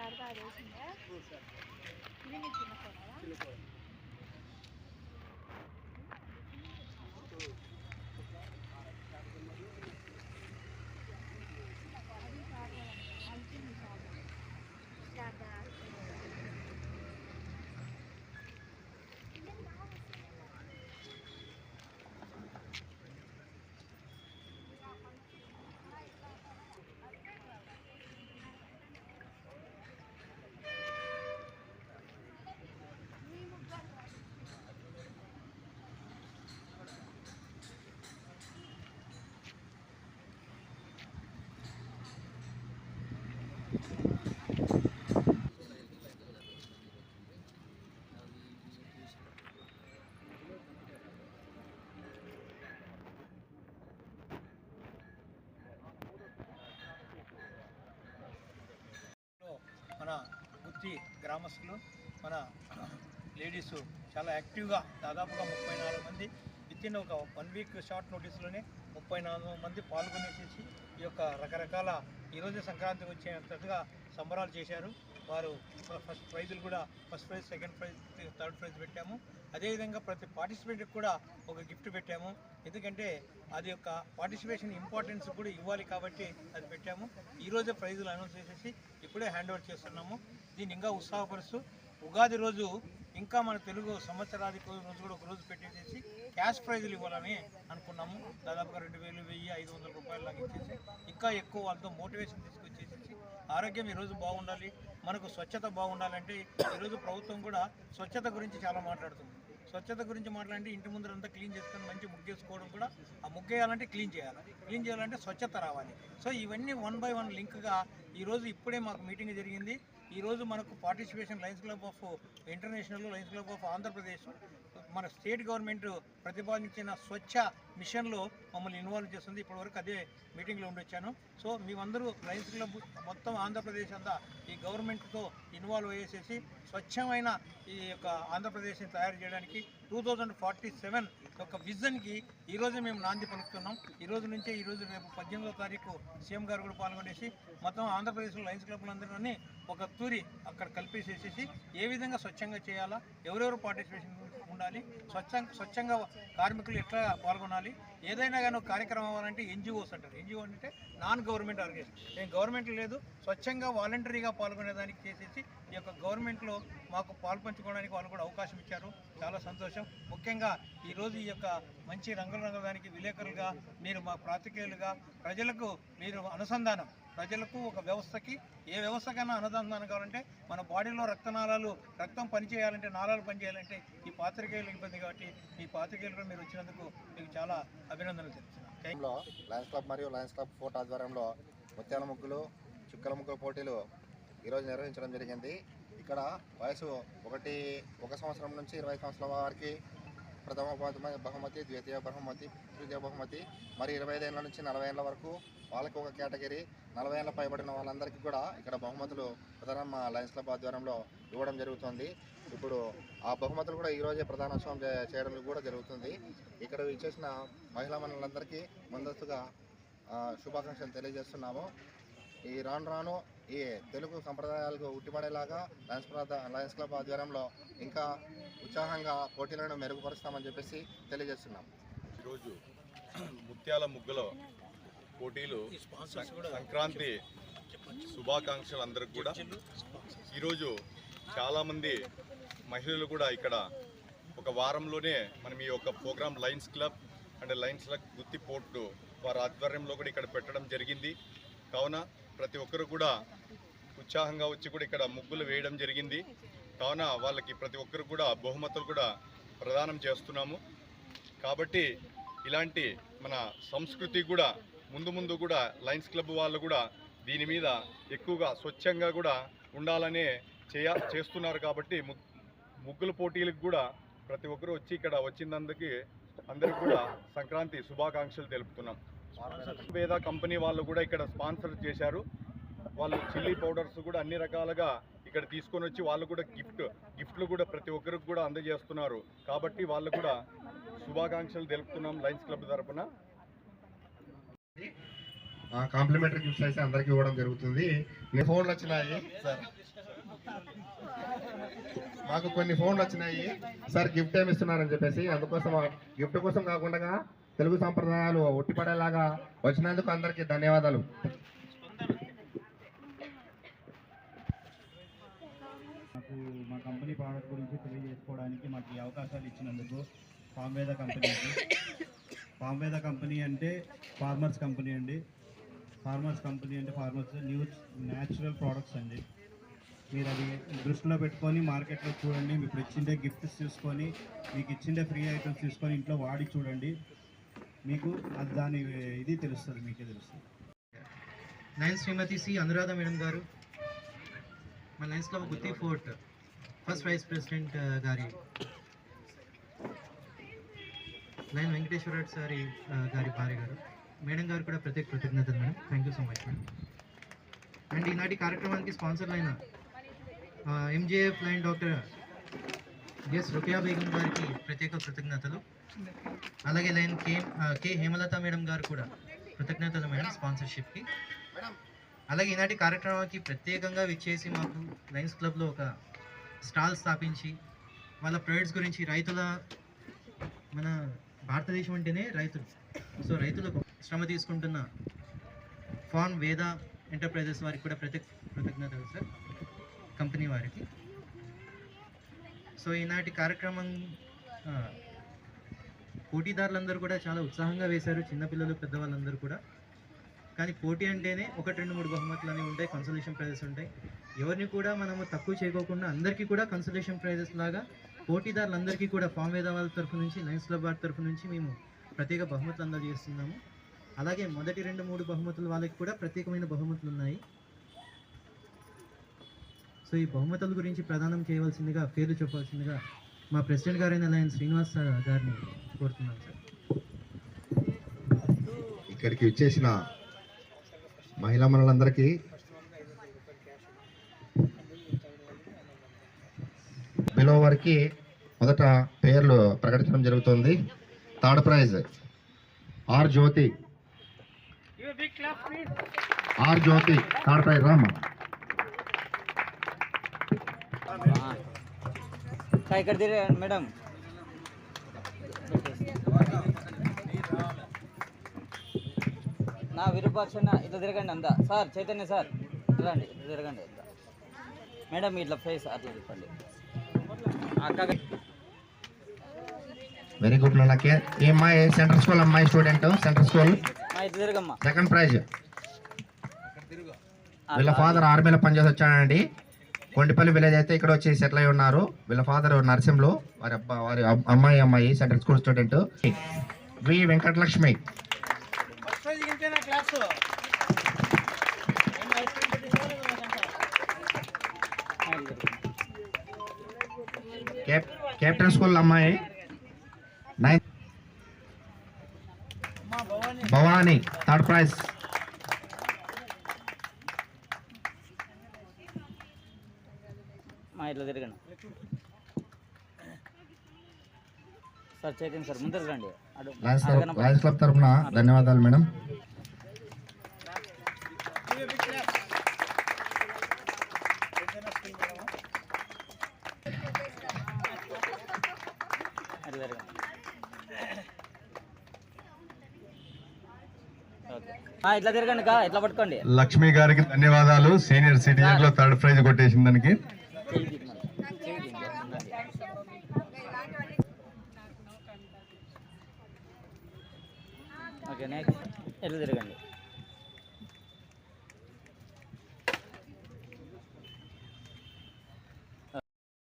శారదా అది వేసిందా ఇది నీ చిన్న ఫోనా అది శారదా మంచిది శారదా శారదా లో మన గుత్తి గ్రామస్తులు మన లేడీస్ చాలా యాక్టివ్గా దాదాపుగా ముప్పై నాలుగు మంది విత్ ఇన్ ఒక వన్ వీక్ షార్ట్ నోటీస్లోనే ముప్పై నాలుగు మంది పాల్గొనేసేసి ఈ యొక్క రకరకాల ఈరోజు సంక్రాంతికి వచ్చేటట్టుగా సంబరాలు చేశారు. వారు ఫస్ట్ ప్రైజులు కూడా first prize second prize third prize పెట్టాము. అదేవిధంగా ప్రతి పార్టిసిపేట్కి కూడా ఒక గిఫ్ట్ పెట్టాము. ఎందుకంటే అది యొక్క పార్టిసిపేషన్ ఇంపార్టెన్స్ కూడా ఇవ్వాలి కాబట్టి అది పెట్టాము. ఈరోజే ప్రైజులు అనౌన్స్ చేసేసి ఇప్పుడే హ్యాండ్ ఓవర్ చేస్తున్నాము. దీన్ని ఇంకా ఉత్సాహపరుస్తూ ఉగాది రోజు ఇంకా మన తెలుగు సంవత్సరాది రోజు కూడా ఒక రోజు పెట్టేసేసి క్యాష్ ప్రైజులు ఇవ్వాలని అనుకున్నాము. దాదాపుగా రెండు వేలు వెయ్యి ఐదు వందల రూపాయలు లాగా ఇచ్చేసి ఇంకా ఎక్కువ వాళ్ళతో మోటివేషన్ తీసుకొచ్చి ఆరోగ్యం ఈరోజు బాగుండాలి మనకు స్వచ్ఛత బాగుండాలంటే ఈరోజు ప్రభుత్వం కూడా స్వచ్ఛత గురించి చాలా మాట్లాడుతుంది. స్వచ్ఛత గురించి మాట్లాడంటే ఇంటి ముందర అంతా క్లీన్ చేసుకొని మంచి ముగ్గేసుకోవడం కూడా ఆ ముగ్గేయాలంటే క్లీన్ చేయాలి. క్లీన్ చేయాలంటే స్వచ్ఛత రావాలి. సో ఇవన్నీ వన్ బై వన్ లింక్గా ఈరోజు ఇప్పుడే మాకు మీటింగ్ జరిగింది. ఈరోజు మనకు participation lions club of international lions club of Andhra Pradesh మన స్టేట్ గవర్నమెంట్ ప్రతిపాదించిన స్వచ్ఛ మిషన్లో మమ్మల్ని ఇన్వాల్వ్ చేస్తుంది. ఇప్పటివరకు అదే మీటింగ్లో ఉండొచ్చాను. సో మేమందరూ లయన్స్ క్లబ్ మొత్తం ఆంధ్రప్రదేశ్ అంతా ఈ గవర్నమెంట్తో ఇన్వాల్వ్ అయ్యేసేసి స్వచ్ఛమైన ఈ యొక్క ఆంధ్రప్రదేశ్ని తయారు చేయడానికి టూ థౌజండ్ ఫార్టీ సెవెన్ యొక్క విజన్కి ఈరోజు మేము నాంది పలుకుతున్నాం. ఈరోజు నుంచే ఈ రోజు రేపు పద్దెనిమిదో తారీఖు సీఎం గారు కూడా పాల్గొనేసి మొత్తం ఆంధ్రప్రదేశ్లో లయన్స్ క్లబ్లందరినీ ఒక తూరి అక్కడ కల్పేసేసేసి ఏ విధంగా స్వచ్ఛంగా చేయాలా ఎవరెవరు పార్టిసిపేషన్ ఉండాలి. స్వచ్ఛంగా స్వచ్ఛంగా కార్మికులు ఎట్లా పాల్గొనాలి? ఏదైనా కానీ ఒక కార్యక్రమం అవ్వాలంటే ఎన్జిఓస్ అంటారు. ఎన్జిఓ అంటే నాన్ గవర్నమెంట్ ఆర్గనైజేషన్. నేను గవర్నమెంట్ లేదు. స్వచ్ఛంగా వాలంటరీగా పాల్గొనేదానికి చేసేసి ఈ యొక్క గవర్నమెంట్లో మాకు పాల్పంచుకోవడానికి వాళ్ళు కూడా అవకాశం ఇచ్చారు. చాలా సంతోషం. ముఖ్యంగా ఈరోజు ఈ యొక్క మంచి రంగుల రంగదానికి విలేకరులుగా మీరు మా ప్రాతికేయులుగా ప్రజలకు మీరు అనుసంధానం ప్రజలకు ఒక వ్యవస్థకి ఏ వ్యవస్థకైనా అనుసంధానం కావాలంటే మన బాడీలో రక్తనాళాలు రక్తం పనిచేయాలంటే నాళాలు పనిచేయాలంటే ఈ పాత్రికేయులు ఇబ్బంది కాబట్టి ఈ పాత్రికేయులు మీరు వచ్చినందుకు మీకు చాలా అభినందనలు తెలుస్తున్నాను లయన్స్ క్లబ్ మరియు లయన్స్ క్లబ్ ఫోర్ట్ ఆధ్వర్యంలో ముత్యాల ముగ్గులు చుక్కల ముగ్గుల పోటీలు ఈరోజు నిర్వహించడం జరిగింది. ఇక్కడ వయసు ఒకటి ఒక సంవత్సరం నుంచి ఇరవై సంవత్సరాల వారికి ప్రథమ బహుమతి ద్వితీయ బహుమతి తృతీయ బహుమతి మరి ఇరవై ఐదు ఏళ్ళ నుంచి నలభై ఏళ్ళ వరకు వాళ్ళకి ఒక కేటగిరీ నలభై ఏళ్ళ పైబడిన వాళ్ళందరికీ కూడా ఇక్కడ బహుమతులు ప్రధాన మా లయన్స్ క్లబ్ ఆధ్వర్యంలో ఇవ్వడం జరుగుతుంది. ఇప్పుడు ఆ బహుమతులు కూడా ఈరోజే ప్రధానోత్సవం చేయడం కూడా జరుగుతుంది. ఇక్కడ ఇచ్చేసిన మహిళా మనులందరికీ ముందస్తుగా శుభాకాంక్షలు తెలియజేస్తున్నాము. ఈ రాను రాను ఈ తెలుగు సంప్రదాయాలకు ఉట్టిపడేలాగా లయన్స్ లయన్స్ క్లబ్ ఆధ్వర్యంలో ఇంకా ఉత్సాహంగా పోటీలను మెరుగుపరుస్తామని చెప్పేసి తెలియజేస్తున్నాం. ఈరోజు ముత్యాల ముగ్గులో పోటీలు సంక్రాంతి శుభాకాంక్షలు అందరికి కూడా. ఈరోజు చాలామంది మహిళలు కూడా ఇక్కడ ఒక వారంలోనే మనం ఈ యొక్క program Lions Club and Lions Club Gutti fort వారి ఆధ్వర్యంలో కూడా ఇక్కడ పెట్టడం జరిగింది. కావున ప్రతి ఒక్కరు కూడా ఉత్సాహంగా వచ్చి కూడా ఇక్కడ ముగ్గులు వేయడం జరిగింది. కావున వాళ్ళకి ప్రతి ఒక్కరు కూడా బహుమతులు కూడా ప్రదానం చేస్తున్నాము. కాబట్టి ఇలాంటి మన సంస్కృతి కూడా ముందు ముందు కూడా లయన్స్ క్లబ్ వాళ్ళు కూడా దీని మీద ఎక్కువగా స్వచ్ఛంగా కూడా ఉండాలనే చేయ చేస్తున్నారు కాబట్టి ము- ముగ్గుల పోటీలకు కూడా ప్రతి ఒక్కరు వచ్చి ఇక్కడ వచ్చినందుకు అందరికి కూడా సంక్రాంతి శుభాకాంక్షలు తెలుపుతున్నాం. వేద కంపెనీ వాళ్ళు కూడా ఇక్కడ స్పాన్సర్ చేశారు. వాళ్ళు చిల్లీ పౌడర్స్ కూడా అన్ని రకాలుగా ఇక్కడ తీసుకొని వచ్చి వాళ్ళు కూడా గిఫ్ట్ గిఫ్ట్లు కూడా ప్రతి ఒక్కరికి కూడా అందజేస్తున్నారు. కాబట్టి వాళ్ళు కూడా శుభాకాంక్షలు తెలుపుతున్నాం లయన్స్ క్లబ్ తరఫున కాంప్లిమెంటరీ గిఫ్ట్స్ అయితే అందరికీ ఇవ్వడం జరుగుతుంది. మీ ఫోన్లు వచ్చినాయి. సార్ మాకు కొన్ని ఫోన్లు వచ్చినాయి. సార్ గిఫ్ట్ ఏమి ఇస్తున్నారని చెప్పేసి అందుకోసం గిఫ్ట్ కోసం కాకుండా తెలుగు సాంప్రదాయాలు ఒట్టిపడేలాగా వచ్చినందుకు అందరికీ ధన్యవాదాలు. నాకు మా కంపెనీ ప్రోడక్ట్ గురించి తెలియజేసుకోవడానికి మాకు ఈ అవకాశాలు ఇచ్చినందుకు ఫామ్వేద కంపెనీకి ఫామ్వేద కంపెనీ అంటే ఫార్మర్స్ కంపెనీ అండి. ఫార్మర్స్ కంపెనీ అంటే ఫార్మర్స్ న్యూ న్యాచురల్ ప్రోడక్ట్స్ అండి. మీరు అది దృష్టిలో పెట్టుకొని మార్కెట్లో చూడండి. మీకు ఇచ్చిండే గిఫ్ట్స్ చూసుకొని మీకు ఇచ్చిండే ఫ్రీ ఐటమ్స్ తీసుకొని ఇంట్లో వాడి చూడండి. మీకు అది దాని ఇది తెలుస్తుంది మీకే తెలుస్తుంది. Lions Shrimati C Anuradha madam garu. మన Lions Club Gutti fort first vice president గారి. లయన్ వెంకటేశ్వర సారి గారి భార్య గారు. మేడం గారు కూడా ప్రత్యేక కృతజ్ఞతలు madam. Thank you so much madam and ఈనాటి కార్యక్రమానికి స్పాన్సర్లైన MJF Lion doctor S Rukiya Begum గారికి ప్రత్యేక కృతజ్ఞతలు. అలాగే Lion K K Hemalatha madam garu కూడా కృతజ్ఞతలు మేడం స్పాన్సర్షిప్కి. అలాగే ఈనాటి కార్యక్రమానికి ప్రత్యేకంగా విచ్చేసి మాకు లయన్స్ క్లబ్లో ఒక స్టాల్ స్థాపించి వాళ్ళ ప్రొడక్ట్స్ గురించి రైతుల మన భారతదేశం అంటేనే రైతులు. సో రైతులకు శ్రమ తీసుకుంటున్న ఫార్మ్ వేద ఎంటర్ప్రైజెస్ వారికి కూడా ప్రత్యేక కృతజ్ఞతలు సార్ కంపెనీ వారికి. సో ఈనాటి కార్యక్రమం పోటీదారులందరూ కూడా చాలా ఉత్సాహంగా వేశారు చిన్నపిల్లలు పెద్దవాళ్ళందరూ కూడా. కానీ పోటీ అంటేనే ఒకటి రెండు మూడు బహుమతులు అనేవి ఉంటాయి కన్సలేషన్ ప్రైజెస్ ఉంటాయి. ఎవరిని కూడా మనము తక్కువ చేయకోకుండా అందరికీ కూడా కన్సలేషన్ ప్రైజెస్ లాగా పోటీదారులందరికీ కూడా ఫామ్ వేద వాళ్ళ తరఫు నుంచి లయన్స్ క్లబ్ వారి తరఫు నుంచి మేము ప్రత్యేక బహుమతులు అందజేస్తున్నాము. అలాగే మొదటి రెండు మూడు బహుమతులు వాళ్ళకి కూడా ప్రత్యేకమైన బహుమతులు ఉన్నాయి. సో ఈ బహుమతుల గురించి ప్రదానం చేయవలసిందిగా పేర్లు చెప్పవలసిందిగా మా ప్రెసిడెంట్ గారైన లయన్ శ్రీనివాస్ సార్ గారిని కోరుతున్నాను సార్. ఇక్కడికి వచ్చేసిన మహిళా మనులందరికీ బిలో వారికి మొదట పేర్లు ప్రకటించడం జరుగుతుంది. Third prize R Jyothi. R Jyothi third prize రామ్మ ఇక్కడ తిరగండి మేడం. నా విరూపాక్షణ ఇట్లా తిరగండి అంతా. సార్ చైతన్య సార్ తిరగండి ఇట్లా తిరగండి అంతా. మేడం ఇట్లా ఫేస్ అట్లా చెప్పండి వెరీ గుడ్ ఏ ఏమ్మా ఏ సెంటర్ స్కూల్ అమ్మాయి student center school second prize వీళ్ళ ఫాదర్ ఆర్మీలో పనిచేసి వచ్చాడండి. కొండిపల్లి విలేజ్ అయితే ఇక్కడ వచ్చి సెటిల్ అయి ఉన్నారు. వీళ్ళ ఫాదర్ నర్సింహ్లో వారి అబ్బా వారి అమ్- అమ్మాయి అమ్మాయి central school student. V Venkatalakshmi. Captain school అమ్మాయి. భవానీ. భవానీ థర్డ్ ప్రైజ్ ఇట్లా తిరగండి. సార్ చైతన్య సార్ ముందర రండి. లయన్స్ క్లబ్ తరఫున ధన్యవాదాలు మేడం. ఇట్లా తిరగండి ఇట్లా పట్టుకోండి. లక్ష్మి గారికి ధన్యవాదాలు. సీనియర్ సిటిజన్లో థర్డ్ ప్రైజ్ కొట్టేసిన దానికి. ఓకే నెక్స్ట్ ఎట్లా తిరగండి.